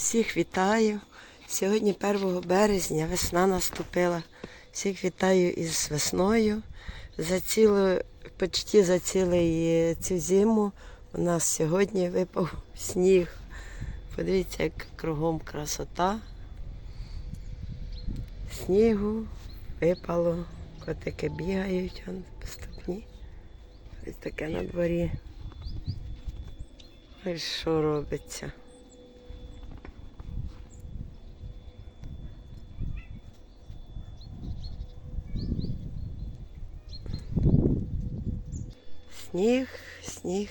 Всіх вітаю. Сьогодні 1 березня, весна наступила. Всіх вітаю із весною. За цілу, почти за цілу цю зиму у нас сьогодні випав сніг. Подивіться, як кругом красота. Снігу випало, котики бігають он, по ступні. Ось таке на дворі. Ось що робиться. Сніг, сніг.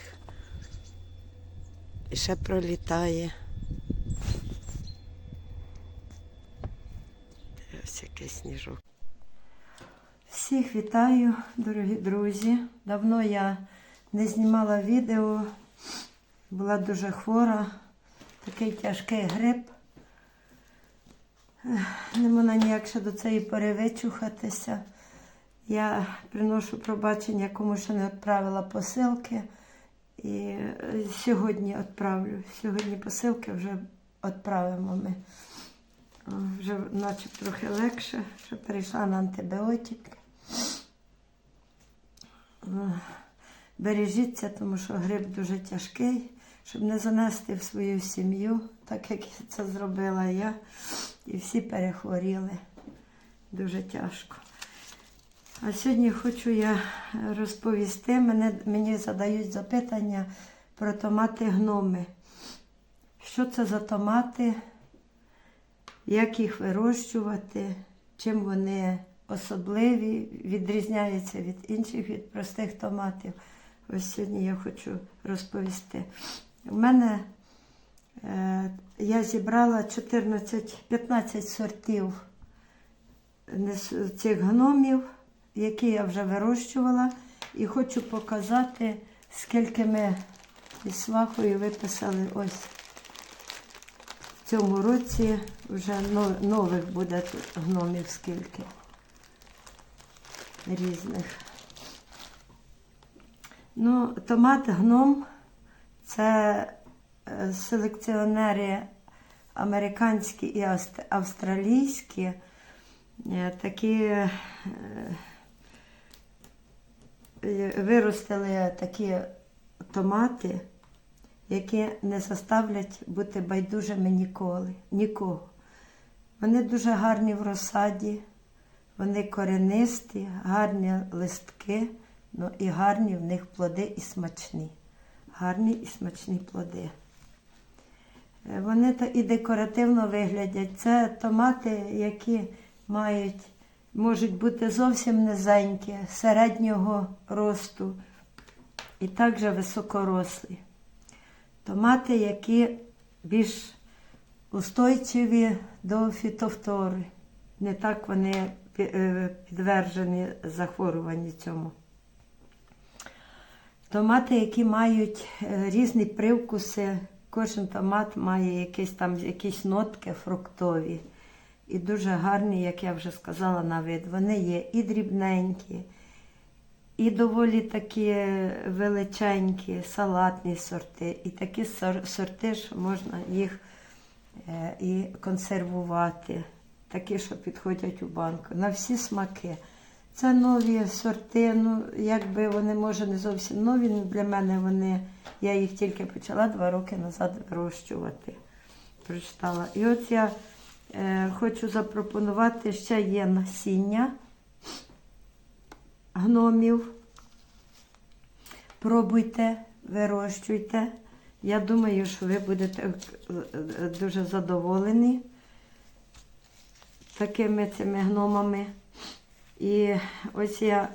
І ще пролітає. Ось який сніжок. Всіх вітаю, дорогі друзі. Давно я не знімала відео, була дуже хвора, такий тяжкий грип. Не можна ніяк ще до цієї пори вичухатися. Я приношу пробачення, кому ще не відправила посилки. І е, сьогодні відправлю. Сьогодні посилки вже відправимо ми. Вже наче трохи легше, що перейшла на антибіотики. Бережіться, тому що грип дуже тяжкий, щоб не занести в свою сім'ю, так як це зробила я. І всі перехворіли. Дуже тяжко. А сьогодні хочу я розповісти, мене, мені задають запитання про томати гноми. Що це за томати, як їх вирощувати, чим вони особливі, відрізняються від інших, від простих томатів. Ось сьогодні я хочу розповісти. У мене е, я зібрала 14-15 сортів цих гномів, які я вже вирощувала, і хочу показати, скільки ми із свахою виписали ось в цьому році вже нових буде тут гномів скільки різних. Ну, томат гном це е, селекціонери американські і австралійські. Е, Такі е, виростили такі томати, які не заставлять бути байдужими ніколи, нікого. Вони дуже гарні в розсаді, вони коренисті, гарні листки, ну і гарні в них плоди і смачні. Гарні і смачні плоди. Е, Вони та і декоративно виглядять. Це томати, які мають, можуть бути зовсім низенькі, середнього росту і також високорослі. Томати, які більш устойчиві до фітофтори. Не так вони е, підвержені захворюванню цьому. Томати, які мають е, різні привкуси, кожен томат має якісь там якісь нотки фруктові. І дуже гарні, як я вже сказала, на вид. Вони є і дрібненькі, і доволі такі величенькі, салатні сорти, і такі сорти, що можна їх е, і консервувати, такі, що підходять у банку. На всі смаки. Це нові сорти, ну якби вони може не зовсім нові, ну, для мене вони, я їх тільки почала два роки назад вирощувати. Прочитала. І от я хочу запропонувати ще є насіння гномів. Пробуйте, вирощуйте. Я думаю, що ви будете е, е, дуже задоволені такими цими гномами. І ось я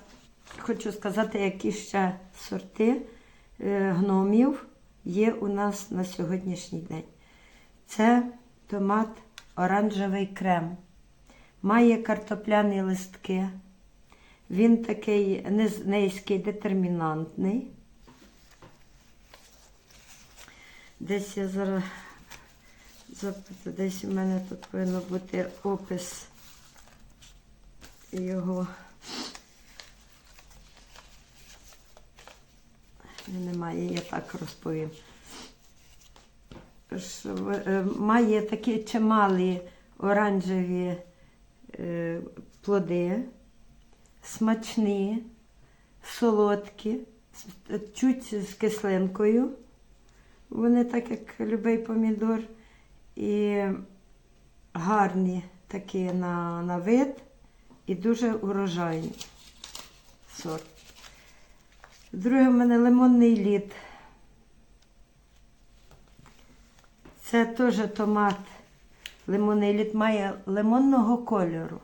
хочу сказати, які ще сорти е, гномів є у нас на сьогоднішній день. Це томат оранжевий крем. Має картопляні листки. Він такий низ- низький, детермінантний. Десь я зараз запитаю, десь у мене тут повинен бути опис його. Немає, я так розповім. Е, має такі чималі оранжеві е, плоди, смачні, солодкі, чуть з кислинкою. Вони так, як любий помідор, і гарні такі на, на вид і дуже урожайні сорт. Друге в мене лимонний лід. Це теж томат. Лимонний лід має лимонного кольору.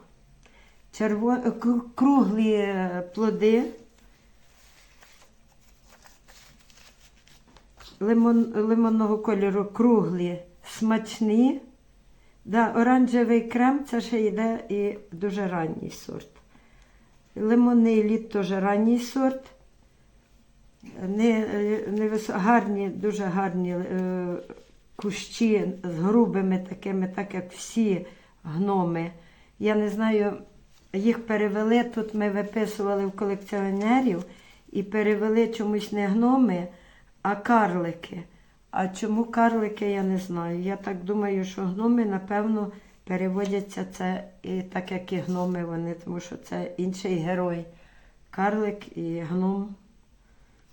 Черво... е, Круглі е, плоди. Лимон... Лимонного кольору круглі, смачні. Да, оранжевий крем це ще йде і дуже ранній сорт. Лимонний лід теж ранній сорт. Не, е, не вис... гарні, дуже гарні е, кущі з грубими такими, так як всі гноми. Я не знаю, їх перевели. Тут ми виписували в колекціонерів і перевели чомусь не гноми, а карлики. А чому карлики, я не знаю. Я так думаю, що гноми, напевно, переводяться це і так, як і гноми вони, тому що це інший герой. Карлик і гном.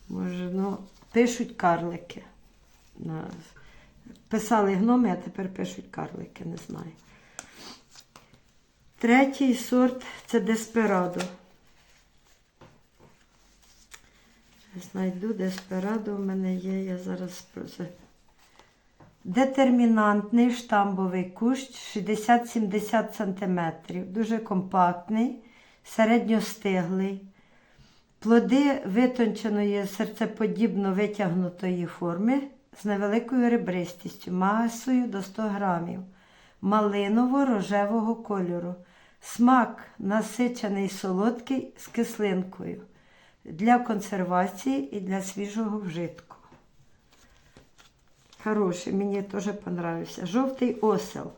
Може, ну, пишуть карлики. Писали гноми, а тепер пишуть карлики, не знаю. Третій сорт це Деспирадо. Знайду Деспирадо в мене є, я зараз. Детермінантний штамбовий кущ 60-70 см. Дуже компактний, середньостиглий. Плоди витонченої серцеподібно витягнутої форми з невеликою ребристістю, масою до 100 грамів, малиново-рожевого кольору. Смак насичений солодкий з кислинкою для консервації і для свіжого вжитку. Хороший, мені теж понравився. Жовтий осел.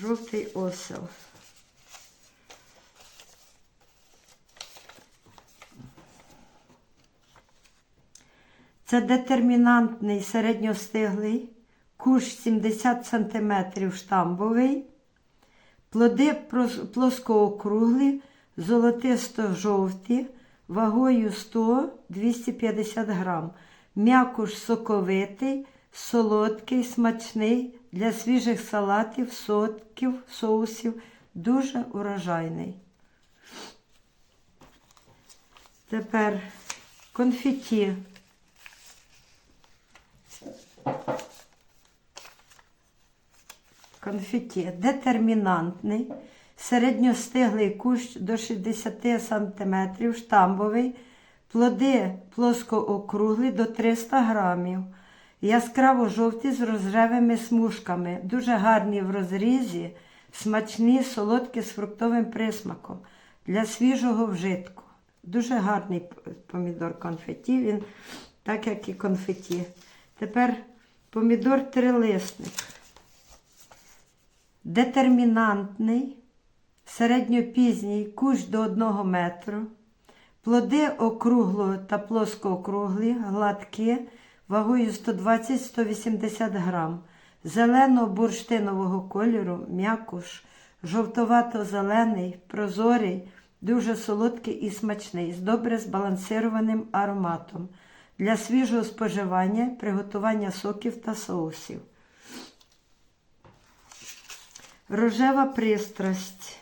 Жовтий осел. Це детермінантний середньостиглий, кущ 70 см штамбовий, плоди плоскоокруглі, золотисто-жовті, вагою 100-250 грам. М'якуш соковитий, солодкий, смачний для свіжих салатів, сотків, соусів, дуже урожайний. Тепер конфеті. Конфеті детермінантний, середньостиглий кущ до 60 см, штамбовий, плоди плоскоокруглі до 300 грамів, яскраво жовті з розревими смужками, дуже гарні в розрізі, смачні, солодкі з фруктовим присмаком. Для свіжого вжитку. Дуже гарний помідор конфеті, він так як і конфеті. Тепер помідор трилисник. Детермінантний, середньопізній кущ до 1 метру. Плоди округло та плоскоокруглі, гладкі, вагою 120-180 грам. Зелено-бурштинового кольору, м'якуш, жовтовато-зелений, прозорий, дуже солодкий і смачний, з добре збалансированим ароматом для свіжого споживання, приготування соків та соусів. Рожева пристрасть.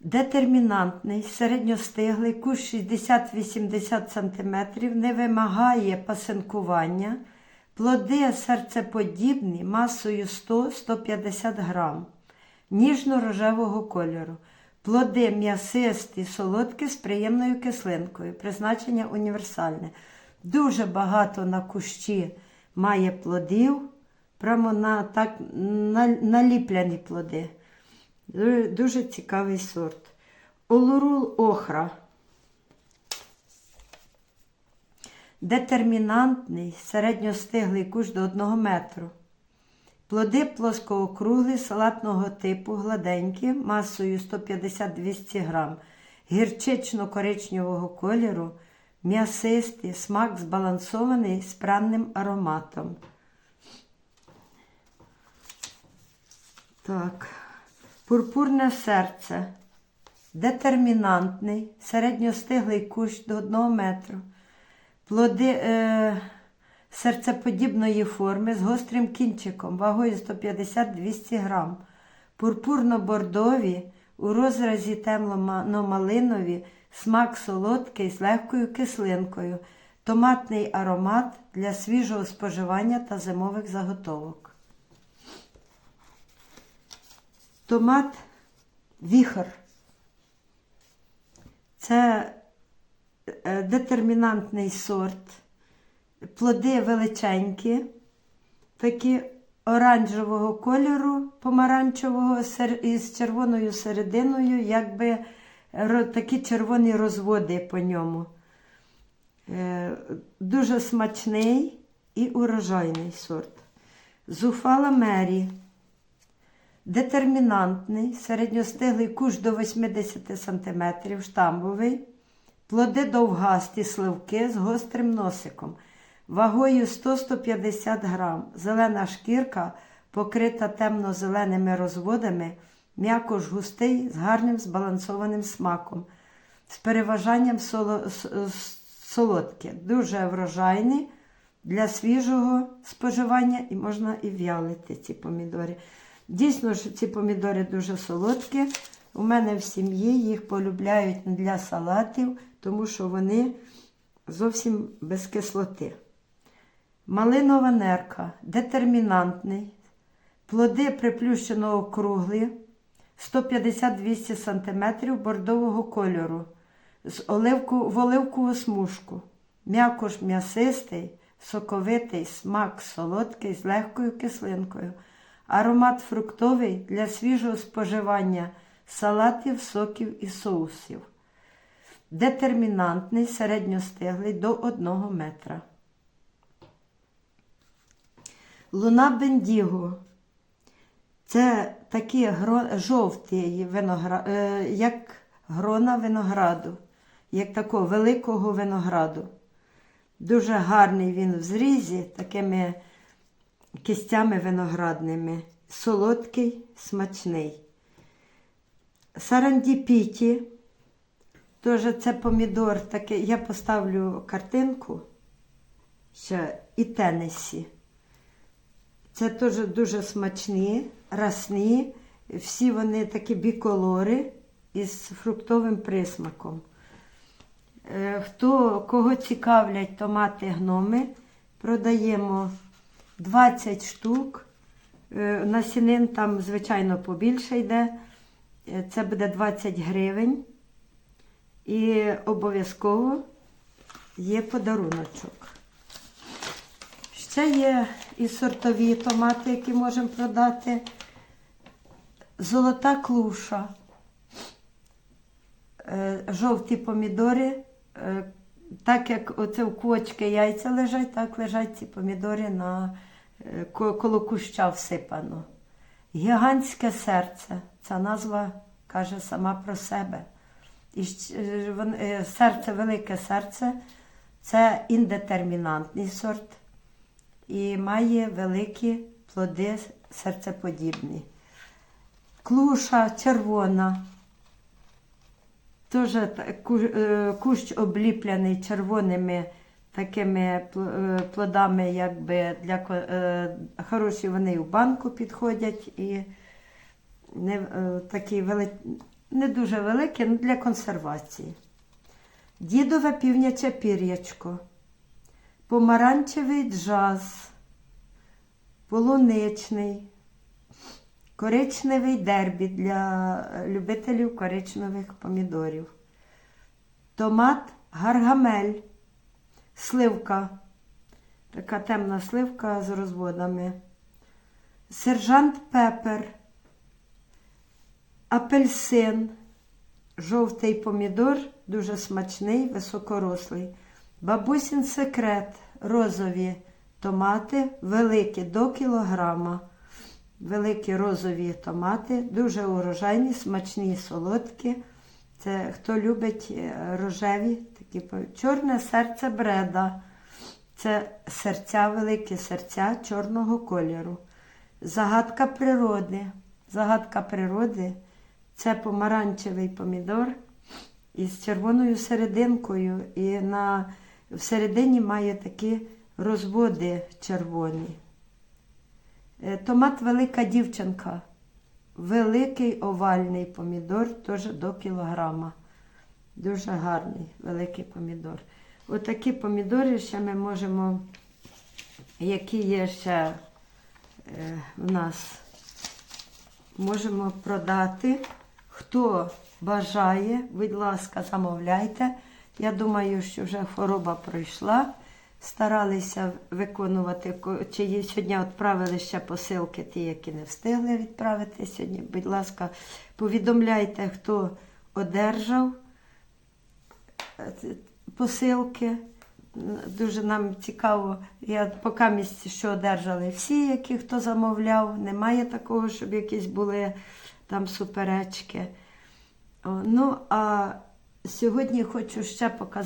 Детермінантний, середньостиглий, кущ 60-80 см, не вимагає пасинкування. Плоди серцеподібні масою 100-150 грам, ніжно-рожевого кольору. Плоди м'ясисті, солодкі з приємною кислинкою. Призначення універсальне. Дуже багато на кущі має плодів, прямо на так на, наліпляні плоди. Дуже, дуже цікавий сорт. Олурул охра. Детермінантний, середньостиглий кущ до 1 метру. Плоди плоскоокруглі, салатного типу, гладенькі, масою 150-200 грам. гірчично-коричневого кольору, м'ясистий, смак збалансований з пряним ароматом. Так, пурпурне серце. Детермінантний, середньостиглий кущ до 1 метру. Плоди е, серцеподібної форми з гострим кінчиком, вагою 150-200 грам. Пурпурно-бордові, у розразі темно-малинові, смак солодкий з легкою кислинкою, томатний аромат для свіжого споживання та зимових заготовок. Томат віхор. Це е, детермінантний сорт. Плоди величенькі, такі оранжевого кольору, помаранчевого із червоною серединою, якби такі червоні розводи по ньому. Е, Дуже смачний і урожайний сорт. Зуфала Мері. Детермінантний, середньостиглий куш до 80 см, штамбовий, плоди довгасті сливки з гострим носиком, вагою 100-150 грам, зелена шкірка покрита темно-зеленими розводами, м'якош густий з гарним збалансованим смаком, з переважанням соло- солодке, дуже врожайний для свіжого споживання і можна і в'ялити ці помідори. Дійсно, що ці помідори дуже солодкі. У мене в сім'ї їх полюбляють для салатів, тому що вони зовсім без кислоти. Малинова нерка, детермінантний, плоди приплющено округлі, 150-200 см бордового кольору, з оливку, в оливкову смужку, м'якош м'ясистий, соковитий, смак солодкий з легкою кислинкою. Аромат фруктовий для свіжого споживання салатів, соків і соусів. Детермінантний, середньостиглий до 1 метра. Луна Бендіго. Це такі жовті виногра... е, як грона винограду, як такого великого винограду. Дуже гарний він в зрізі, такими кістями виноградними, солодкий, смачний. Сарандіпіті, теж це помідор такий, я поставлю картинку ще і Теннесі. Це теж дуже смачні, расні, всі вони такі біколори із фруктовим присмаком. Е, Хто кого цікавлять томати гноми, продаємо 20 штук. Е, Насінин там, звичайно, побільше йде. Е, Це буде 20 гривень. І обов'язково є подаруночок. Ще є і сортові томати, які можемо продати. Золота клуша. Е, Жовті помідори. Е, Так як оце в квочки яйця лежать, так лежать ці помідори на е, коло куща всипано. Гігантське серце. Ця назва каже сама про себе. І серце, велике серце це індетермінантний сорт і має великі плоди серцеподібні. Клуша червона. Теж е, кущ обліплений червоними такими е, плодами, якби для е, хороші вони в банку підходять і не, такі вели... не дуже великі, але для консервації. Дідове півняче пір'ячко, помаранчевий джаз, полуничний, коричневий дербі для любителів коричневих помідорів, томат гаргамель, сливка, така темна сливка з розводами, сержант пепер, апельсин, жовтий помідор, дуже смачний, високорослий. Бабусін секрет, розові томати, великі до кілограма. Великі розові томати, дуже урожайні, смачні, солодкі. Це хто любить е, рожеві, такі чорне серце бреда. Це серця, великі серця чорного кольору. Загадка природи. Загадка природи це помаранчевий помідор із червоною серединкою. І на, всередині має такі розводи червоні. Е, Томат велика дівчинка. Великий овальний помідор, теж до кілограма. Дуже гарний, великий помідор. Отакі помідори ще ми можемо, які є ще е, в нас, можемо продати. Хто бажає, будь ласка, замовляйте. Я думаю, що вже хвороба пройшла. Старалися виконувати, чи сьогодні відправили ще посилки, ті, які не встигли відправити сьогодні. Будь ласка, повідомляйте, хто одержав е, посилки. Дуже нам цікаво. Я поки місці, що одержали всі, які хто замовляв. Немає такого, щоб якісь були там суперечки. Ну, а сьогодні хочу ще показати.